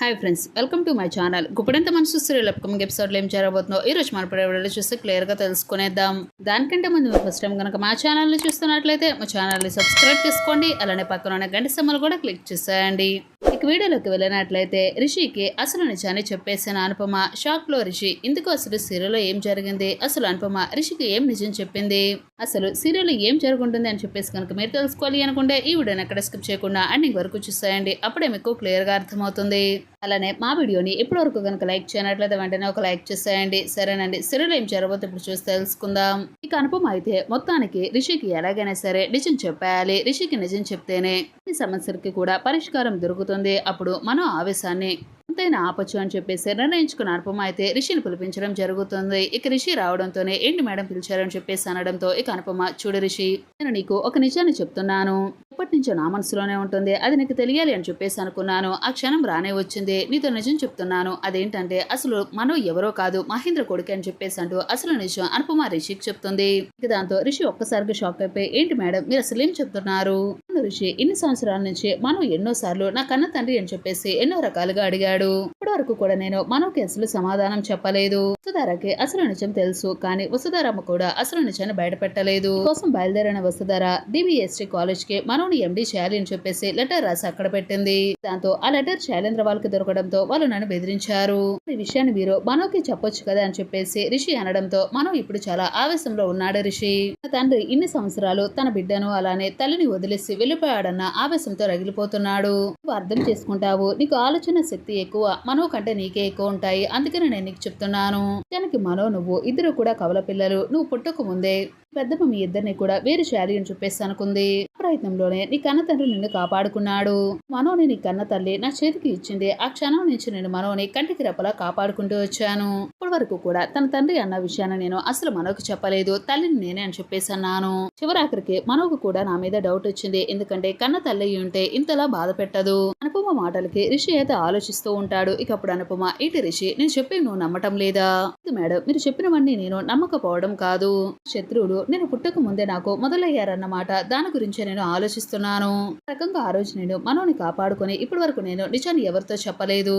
Hi friends welcome to my channel Guppedantha Manasu serial upcoming ఎపిసోడ్లో ఏం జరగబోతుందో ఈ రోజు మన వీడియో చూస్తే క్లియర్గా తెలుసుకునేద్దాం. దానికంటే ముందు ఫస్ట్ టైం కనుక మా ఛానల్ని చూస్తున్నట్లయితే మా ఛానల్ని సబ్స్క్రైబ్ చేసుకోండి అలానే పక్కన ఉన్న గంట సమ్మలు కూడా క్లిక్ చేసేయండి. ఇక వీడియోలోకి వెళ్ళినట్లయితే రిషికి అసలు నిజాన్ని చెప్పేసిన అనుపమ షాక్లో రిషి ఇందుకు అసలు సీరియల్లో ఏం జరిగింది? అసలు అనుపమ రిషికి ఏం నిజం చెప్పింది? అసలు సీరియల్ ఏం జరుగుంటుంది? అని చెప్పేసి కనుక మీరు తెలుసుకోవాలి అనుకుంటే ఈ వీడియోని ఎక్కడ స్కిప్ చేయకుండా ఎండింగ్ వరకు చూసేయండి. అప్పుడే మీకు క్లియర్గా అర్థమవుతుంది. అలానే మా వీడియోని ఇప్పటివరకు కనుక లైక్ చేయనట్లయితే వెంటనే ఒక లైక్ చేసేయండి. సరేనండి. సిరులు ఏం జరగబోతే ఇప్పుడు చూసి తెలుసుకుందాం. ఇక అనుపమ అయితే మొత్తానికి రిషికి ఎలాగైనా సరే నిజం చెప్పేయాలి రిషికి నిజం చెప్తేనే ఈ సమస్యలకి కూడా పరిష్కారం దొరుకుతుంది. అప్పుడు మనం ఆవేశాన్ని ఎంతైనా ఆపచ్చు అని చెప్పేసి నిర్ణయించుకున్న అనుపమ అయితే రిషిని పిలిపించడం జరుగుతుంది. ఇక రిషి రావడంతోనే ఏంటి మేడం పిలిచారని చెప్పేసి అనడంతో ఇక అనుపమ చూడు రిషి నేను నీకు ఒక నిజాన్ని చెప్తున్నాను. ఎప్పటి నుంచో నా మనసులోనే ఉంటుంది. అది నీకు తెలియాలి అని చెప్పేసి అనుకున్నాను. ఆ క్షణం రానే వచ్చింది. నీతో నిజం చెప్తున్నాను. అదేంటంటే అసలు మనం ఎవరో కాదు మహేంద్ర కొడుకు అని చెప్పేసి అంటూ అసలు నిజం అనుపమ రిషికి చెప్తుంది. దాంతో రిషి ఒక్కసారిగా షాక్ అయిపోయి ఏంటి మేడం? మీరు అసలు ఏం చెప్తున్నారు? రిషి. ఇన్ని సంవత్సరాల నుంచి మనం ఎన్నో సార్లు నా కన్న తండ్రి అని చెప్పేసి ఎన్నో రకాలుగా అడిగాడు. ఇప్పటి వరకు కూడా నేను మనోకి అసలు సమాధానం చెప్పలేదు. వసుధారకి అసలు నిజం తెలుసు. కానీ వసుధారమ్మ కూడా అసలు నిజాన్ని బయటపెట్టలేదు. కోసం బయలుదేరిన వసుధార డిబిఎస్టీ కాలేజ్కి మనం మనోని ఎండి చేయాలి అని చెప్పేసి లెటర్ రాసి అక్కడ పెట్టింది. దాంతో ఆ లెటర్ శైలేంద్ర వాళ్ళకి దొరకడంతో వాళ్ళు నన్ను బెదిరించారు. ఈ విషయాన్ని మీరు మనోకి చెప్పొచ్చు కదా అని చెప్పేసి రిషి అనడంతో మనం ఇప్పుడు చాలా ఆవేశంలో ఉన్నాడు రిషి. తన తండ్రి ఇన్ని సంవత్సరాలు తన బిడ్డను అలానే తల్లిని వదిలేసి వెళ్ళిపోయాడన్న ఆవేశంతో రగిలిపోతున్నాడు. నువ్వు అర్థం చేసుకుంటావు. నీకు ఆలోచన శక్తి ఎక్కువ. మనో కంటే నీకే ఎక్కువ ఉంటాయి. అందుకని నేను నీకు చెప్తున్నాను. దానికి మనో నువ్వు ఇద్దరు కూడా కవల పిల్లలు. నువ్వు పుట్టక ముందే పెద్దమ్మ మీ ఇద్దరిని కూడా వేరు చేయాలి అని చెప్పేసి అనుకుంది. ప్రయత్నంలోనే నీ కన్న తండ్రి నిన్ను కాపాడుకున్నాడు. మనోని నీ కన్న తల్లి నా చేతికి ఇచ్చింది. ఆ క్షణం నుంచి నేను మనోని కంటికి రెప్పలా కాపాడుకుంటూ వచ్చాను. ఇప్పటి వరకు కూడా తన తండ్రి అన్న విషయాన్ని నేను అసలు మనోకి చెప్పలేదు. తల్లిని నేనే అని చెప్పేసి అన్నాను. చివరాఖరికి మనోకు కూడా నా మీద డౌట్ వచ్చింది. ఎందుకంటే కన్న తల్లి ఉంటే ఇంతలా బాధ పెట్టదు. అనుపమ మాటలకి రిషి అయితే ఆలోచిస్తూ ఉంటాడు. ఇక అప్పుడు అనుపమ ఇటు రిషి? నేను చెప్పి నువ్వు నమ్మటం లేదా మేడం మీరు చెప్పినవన్నీ నేను నమ్మకపోవడం కాదు. శత్రువులు నేను పుట్టక ముందే నాకు మొదలయ్యారన్నమాట. దాని గురించి నేను ఆలోచిస్తున్నాను. రకంగా ఆ రోజు నేను మనోని కాపాడుకొని ఇప్పటి వరకు నేను నిజాన్ని ఎవరితో చెప్పలేదు.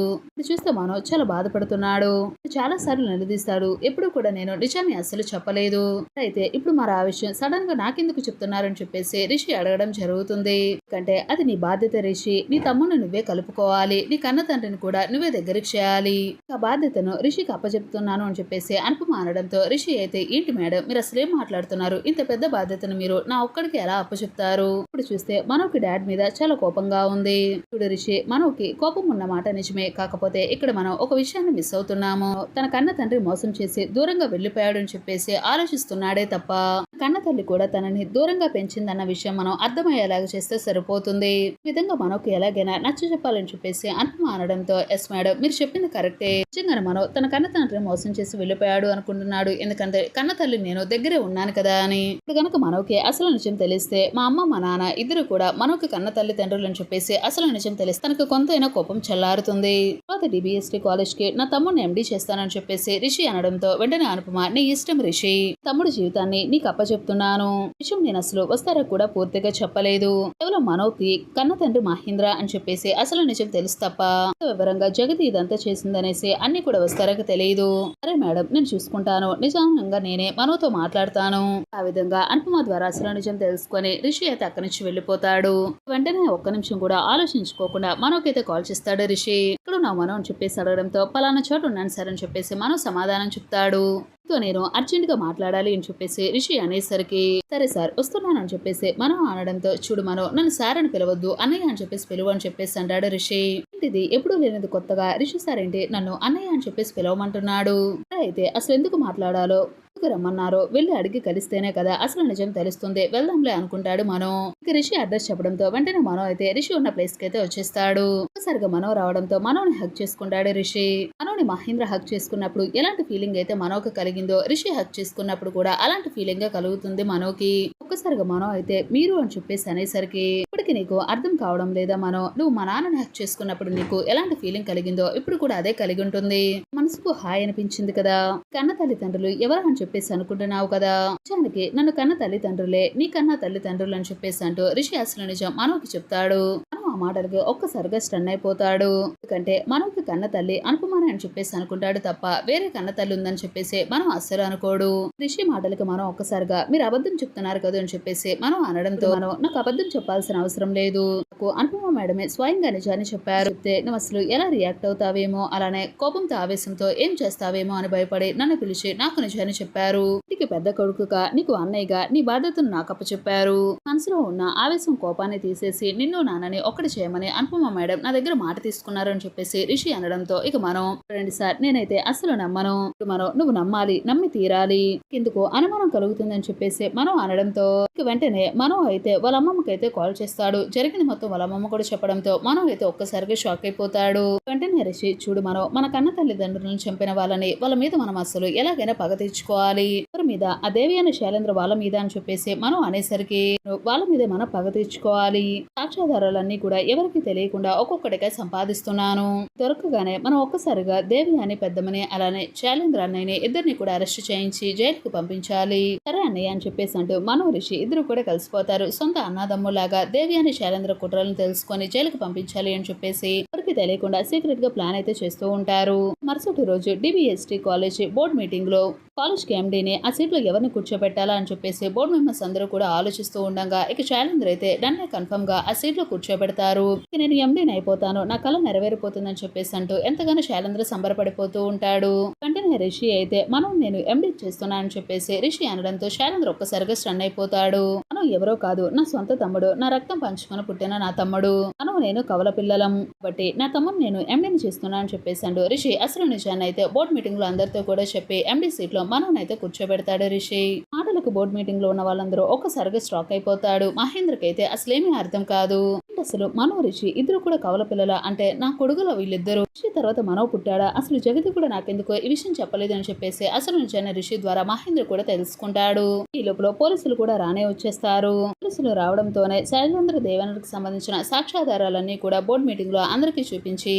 చూస్తే మనో చాలా బాధపడుతున్నాడు. చాలా సార్లు నిలదీస్తాడు. ఎప్పుడు కూడా నేను నిజాన్ని అస్సలు చెప్పలేదు. అయితే ఇప్పుడు మరి ఆ విషయం సడన్గా నాకెందుకు చెప్తున్నారని చెప్పేసి రిషి అడగడం జరుగుతుంది. ఎందుకంటే అది నీ బాధ్యత రిషి. నీ తమ్ముడిని నువ్వే కలుపుకోవాలి. నీ కన్న తండ్రిని కూడా నువ్వే దగ్గరికి చేయాలి. ఆ బాధ్యతను రిషికి అప్పచెప్తున్నాను అని చెప్పేసి అనుపమానడంతో రిషి అయితే ఏంటి మేడం? మీరు అసలేం మాట్లాడుతున్నారు? ఇంత పెద్ద బాధ్యతను మీరు నా ఒక్కడికి ఎలా అప్పచెప్తారు? ఇప్పుడు చూస్తే మనోకి డాడ్ మీద చాలా కోపంగా ఉంది. చూడు రిషి మనోకి కోపం ఉన్న మాట నిజమే. కాకపోతే ఇక్కడ మనం ఒక విషయాన్ని మిస్ అవుతున్నాము. తన కన్న తండ్రి మోసం చేసి దూరంగా వెళ్ళిపోయాడు అని చెప్పేసి ఆలోచిస్తున్నాడే తప్ప. కన్న తల్లి కూడా తనని దూరంగా పెంచిందన్న విషయం మనం అర్థమయ్యేలాగా చేస్తే సరిపోతుంది. ఈ విధంగా మనకు ఎలాగైనా నచ్చ చెప్పాలని చెప్పేసి అనుపమ అనడంతో ఎస్ మేడం మీరు చెప్పింది కరెక్టే. నిజంగానే మనో తన కన్న తండ్రి మోసం చేసి వెళ్ళిపోయాడు అనుకుంటున్నాడు. ఎందుకంటే కన్న తల్లి నేను దగ్గరే ఉన్నాను కదా అని. ఇప్పుడు కనుక మనోకి అసలు నిజం తెలిస్తే మా అమ్మ మా నాన్న ఇద్దరు కూడా మనోకి కన్న తల్లి తండ్రులు అని చెప్పేసి అసలు నిజం తెలిస్తే తనకు కొంతైనా కోపం చల్లారుతుంది. తర్వాత డిబిఎస్టీ కాలేజ్కి నా తమ్ముడిని ఎండి చేస్తానని చెప్పేసి రిషి అనడంతో వెంటనే అనుపమ నీ ఇష్టం రిషి. తమ్ముడు జీవితాన్ని నీకు చెప్తున్నాను. విషయం నేను అసలు వస్తారా కూడా పూర్తిగా చెప్పలేదు. కేవలం మనోకి కన్న తండ్రి మహేంద్ర అని చెప్పేసి అసలు నిజం తెలుసు తప్ప వివరంగా జగతి ఇదంతా చేసిందనేసి అన్ని కూడా వస్తారకి తెలియదు. సరే మేడం నేను చూసుకుంటాను. నిజంగా నేనే మనోతో మాట్లాడతాను. ఆ విధంగా అనుపమ ద్వారా అసలు నిజం తెలుసుకొని రిషి అయితే అక్కడి నుంచి వెళ్ళిపోతాడు. వెంటనే ఒక్క నిమిషం కూడా ఆలోచించుకోకుండా మనోకైతే కాల్ చేస్తాడు రిషి. ఇక్కడ నా మనో అని చెప్పేసి అడగడంతో పలానా చోటు ఉన్నాను సార్ అని చెప్పేసి మనో సమాధానం చెప్తాడు. సో నేను అర్జెంట్గా మాట్లాడాలి అని చెప్పేసి రిషి అనేసరికి సరే సార్ వస్తున్నాను అని చెప్పేసి మనం అనడంతో చూడు మనో నన్ను సార్ అని పిలవద్దు అన్నయ్య అని చెప్పేసి పిలువు అని చెప్పేసి అంటాడు రిషి. ఏంటిది? ఎప్పుడూ లేనిది కొత్తగా? రిషి సార్ ఏంటి? నన్ను అన్నయ్య అని చెప్పేసి పిలవమంటున్నాడు. అయితే అసలు ఎందుకు మాట్లాడాలో రమ్మన్నారో వెళ్ళి అడిగి కలిస్తేనే కదా. అసలు నిజం తెలుస్తుంది. వెళ్దాంలే అనుకుంటాడు మనో. ఇక రిషి అడ్రస్ చెప్పడంతో వెంటనే మనో అయితే రిషి ఉన్న ప్లేస్కి అయితే వచ్చేస్తాడు. ఒకసారిగా మనో రావడంతో మనోని హక్ చేసుకుంటాడు రిషి. మనోని మహేంద్ర హక్ చేసుకున్నప్పుడు ఎలాంటి ఫీలింగ్ అయితే మనోకి కలిగిందో రిషి హక్ చేసుకున్నప్పుడు కూడా అలాంటి ఫీలింగ్ కలుగుతుంది మనోకి. ఒక్కసారిగా మనం అయితే మీరు అని చెప్పేసి అనేసరికి ఇప్పటికి నీకు అర్థం కావడం లేదా మనం నువ్వు మా నాన్నని హ్యాక్ చేసుకున్నప్పుడు నీకు ఎలాంటి ఫీలింగ్ కలిగిందో ఇప్పుడు కూడా అదే కలిగి ఉంటుంది. మనసుకు హాయ్ అనిపించింది కదా? కన్న తల్లిదండ్రులు ఎవరు అని చెప్పేసి అనుకుంటున్నావు కదా? నిజానికి నన్ను కన్న తల్లిదండ్రులే నీ కన్న తల్లిదండ్రులు అని చెప్పేసి అంటూ రిషి అసలు నిజం మనోకి చెప్తాడు. ఆ మాటలకి ఒక్కసారిగా స్టన్ అయిపోతాడు. ఎందుకంటే మనకి కన్న తల్లి అనుపమాని అని చెప్పేసి అనుకుంటాడు తప్ప వేరే కన్న తల్లి ఉందని చెప్పేసి మనం అస్సలు అనుకోడు. రిషి మాటలకి మనం ఒక్కసారిగా మీరు అబద్ధం చెప్తున్నారు కదా అని చెప్పేసి మనం అనడంతో మనం నాకు అబద్ధం చెప్పాల్సిన అవసరం లేదు. నాకు అనుపమ మేడమే స్వయంగా నిజాన్ని చెప్పారు. చెప్తే నువ్వు అసలు ఎలా రియాక్ట్ అవుతావేమో అలానే కోపంతో ఆవేశంతో ఏం చేస్తావేమో అని భయపడి నన్ను పిలిచి నాకు నిజాన్ని చెప్పారు. నీకు పెద్ద కొడుకుగా నీకు అన్నయ్యగా నీ బాధ్యతను నాకు అప్పచెప్పారు. మనసులో ఉన్న ఆవేశం కోపాన్ని తీసేసి నిన్ను నాన్నని ఒక్కటి చేయమని అనుపమ మేడం నా దగ్గర మాట తీసుకున్నారు అని చెప్పేసి రిషి అనడంతో ఇక మనం రండి సార్ నేనైతే అసలు నమ్మను. ఇక మనం నువ్వు నమ్మాలి నమ్మి తీరాలి. ఎందుకు అనుమానం కలుగుతుందని చెప్పేసి మనం అనడంతో ఇక వెంటనే మనం అయితే వాళ్ళ అమ్మమ్మకైతే కాల్ చేస్తాడు. జరిగిన మొత్తం వాళ్ళ అమ్మమ్మ కూడా చెప్పడంతో మనం అయితే ఒక్కసారిగా షాక్ అయిపోతాడు. వెంటనే రిషి చూడు మనం మన కన్న తల్లిదండ్రులను చంపిన వాళ్ళని వాళ్ళ మీద మనం అసలు ఎలాగైనా పగ తీర్చుకోవాలి. ఎవరి మీద ఆ దేవి అనే శైలేంద్ర వాళ్ళ మీద అని చెప్పేసి మనం అనేసరికి వాళ్ళ మీద మనం పగ తీర్చుకోవాలి. సాక్ష్యాధారాలన్నీ కూడా ఎవరికి తెలియకుండా ఒక్కొక్కటిగా సంపాదిస్తున్నాను. దొరకగానే మనం ఒక్కసారిగా దేవి అని పెద్దమని అలానే శైలేంద్ర అన్నయ్యని ఇద్దరిని కూడా అరెస్ట్ చేయించి జైలుకు పంపించాలి. సరే అన్నయ్య అని చెప్పేసి అంటూ మనో రిషి ఇద్దరు కూడా కలిసిపోతారు. సొంత అన్నదమ్ములాగా దేవి అని శైలేంద్ర కుట్రలను తెలుసుకొని జైలుకు పంపించాలి అని చెప్పేసి ఎవరికి తెలియకుండా సీక్రెట్గా ప్లాన్ అయితే చేస్తూ ఉంటారు. మరుసటి రోజు డిబిఎస్టీ కాలేజీ బోర్డు మీటింగ్లో కాలేజ్కి ఎండీని ఆ సీట్లో ఎవరిని కూర్చోబెట్టాలా అని చెప్పేసి బోర్డు మెంబర్స్ అందరూ కూడా ఆలోచిస్తూ ఉండగా. ఇక శైలేంద్ర అయితే డన్నే కన్ఫర్మ్గా ఆ సీట్లో కూర్చోబెడతారు. నేను ఎండీని అయిపోతాను. నా కళ నెరవేరిపోతుందని చెప్పేసి అంటూ ఎంతగానో శైలేంద్ర సంబరపడిపోతూ ఉంటాడు. వెంటనే రిషి అయితే మనం నేను ఎండీ చేస్తున్నానని చెప్పేసి రిషి అనడంతో శైలేంద్ర ఒక్కసారిగా స్టన్ అయిపోతాడు. మనం ఎవరో కాదు. నా సొంత తమ్ముడు. నా రక్తం పంచుకొని పుట్టిన నా తమ్ముడు. మనం నేను కవల పిల్లలం. కాబట్టి నా తమ్ముడు నేను ఎండీని చేస్తున్నా అని అండు రిషి అసలు నిజాన్ని అయితే బోర్డు మీటింగ్లో అందరితో కూడా చెప్పి ఎండీ సీట్లో మనోని అయితే కూర్చోబెడతాడు రిషి. మాటలకు బోర్డు మీటింగ్లో ఉన్న వాళ్ళందరూ ఒక్కసారిగా స్ట్రాక్ అయిపోతాడు. మహేంద్రకైతే అసలేమీ అర్థం కాదు. అసలు మనో రిషి ఇద్దరు కూడా కవల పిల్లల? అంటే నా కొడుకుల వీళ్ళిద్దరు? రిషి తర్వాత మనో పుట్టాడా? అసలు జగతి కూడా నాకెందుకో ఈ విషయం చెప్పలేదు అని చెప్పేసి అసలు నిజాన్ని రిషి ద్వారా మహేంద్ర కూడా తెలుసుకుంటాడు. ఈ లోపల పోలీసులు కూడా రానే వచ్చేస్తారు. పోలీసులు రావడంతోనే శైలేంద్ర దేవేంద్రకు సంబంధించిన సాక్ష్యాధారాలన్నీ కూడా బోర్డు మీటింగ్లో అందరికీ చూపించి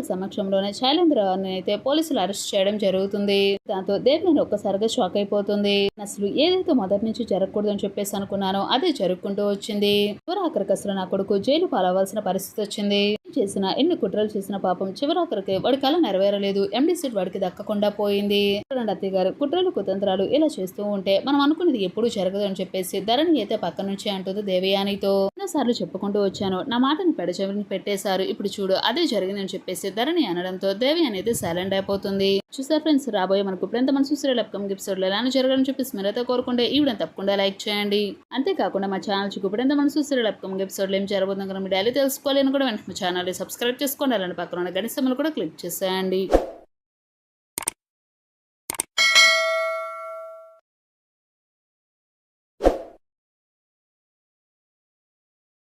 అనంతరం సమక్షంలోనే శైలేంద్ర అయితే పోలీసులు అరెస్ట్ చేయడం జరుగుతుంది. దాంతో దేవిని ఒక్కసారిగా షాక్ అయిపోతుంది. అసలు ఏదైతే మొదటి నుంచి జరగకూడదు అని చెప్పేసి అనుకున్నానో అదే జరుపుకుంటూ వచ్చింది. చివరాఖరికి అసలు నా కొడుకు జైలు పాలవలసిన పరిస్థితి వచ్చింది. చేసిన ఎన్ని కుట్రలు చేసిన పాపం చివరాఖరికి వాడి కళ నెరవేరలేదు. ఎండి సీట్ వాడికి దక్కకుండా పోయింది. అత్తయ్య గారు కుట్రలు కుతంత్రాలు ఇలా చేస్తూ ఉంటే మనం అనుకున్నది ఎప్పుడు జరగదు అని చెప్పేసి ధరణి అయితే పక్క నుంచి అంటుంది దేవయానితో. ఎన్నోసార్లు చెప్పుకుంటూ వచ్చాను. నా మాటను పెడచెవిని పెట్టేశారు. ఇప్పుడు చూడు అదే జరిగిందని చెప్పేసి ధరణి అనడంతో దేవి అనేది సైలెంట్ అయిపోతుంది. చూసారు ఫ్రెండ్స్ రాబోయే మనకు ఇప్పుడు ఎంత మనసు సీరియల్ అప్కమింగ్ ఎపిసోడ్లో ఎలానే జరగాలని చెప్పేసి మీరైతే కోరుకుంటే ఈ తప్పకుండా లైక్ చేయండి. అంతేకాకుండా మా ఛానల్ ఇప్పుడు ఎంత మనసు సీరియల్ అప్కమింగ్ ఎపిసోడ్లో ఏం జరగబోతుందో కూడా మీరు డైలీ తెలుసుకోవాలి అని కూడా వెంటనే మా ఛానల్ సబ్స్క్రైబ్ చేసుకోండి. అలాంటి పక్కన ఉన్న గణిసమ్మలు కూడా క్లిక్ చేసేయండి.